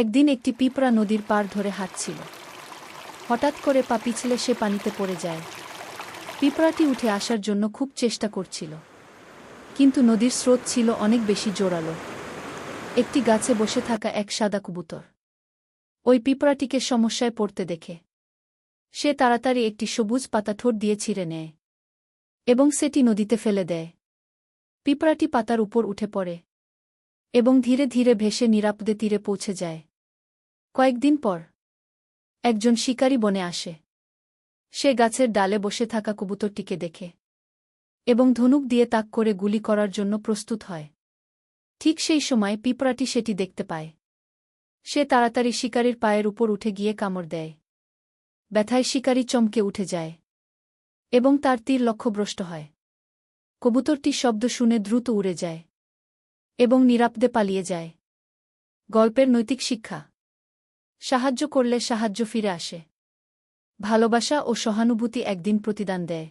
একদিন একটি পিঁপড়া নদীর পার ধরে হাঁটছিল। হঠাৎ করে পা পিছলে সে পানিতে পড়ে যায়। পিঁপড়াটি উঠে আসার জন্য খুব চেষ্টা করছিল। কিন্তু নদীর স্রোত ছিল অনেক বেশি জোরালো। একটি গাছে বসে থাকা এক সাদা কবুতর। ওই পিঁপড়াটিকে সমস্যায় পড়তে দেখে। সে তাড়াতাড়ি একটি সবুজ পাতা ঠোঁট দিয়ে ছিঁড়ে নেয় এবং সেটি নদীতে ফেলে দেয়। পিঁপড়াটি পাতার উপর উঠে পড়ে এবং ধীরে ধীরে ভেসে নিরাপদে তীরে পৌঁছে যায়। কয়েকদিন পর, একজন শিকারী বনে আসে। সে গাছের ডালে বসে থাকা কবুতরটিকে দেখে এবং ধনুক দিয়ে তাক করে গুলি করার জন্য প্রস্তুত হয়। ঠিক সেই সময় পিঁপড়াটি সেটি দেখতে পায়। সে তাড়াতাড়ি শিকারীর পায়ের উপর উঠে গিয়ে কামড় দেয়। ব্যথায় শিকারী চমকে উঠে যায় এবং তার তীর লক্ষ্যভ্রষ্ট হয়। কবুতরটি শব্দ শুনে দ্রুত উড়ে যায় এবং নিরাপদে পালিয়ে যায়। গল্পের নৈতিক শিক্ষা। সাহায্য করলে সাহায্য ফিরে আসে। ভালোবাসা ও সহানুভূতি একদিন প্রতিদান দেয়।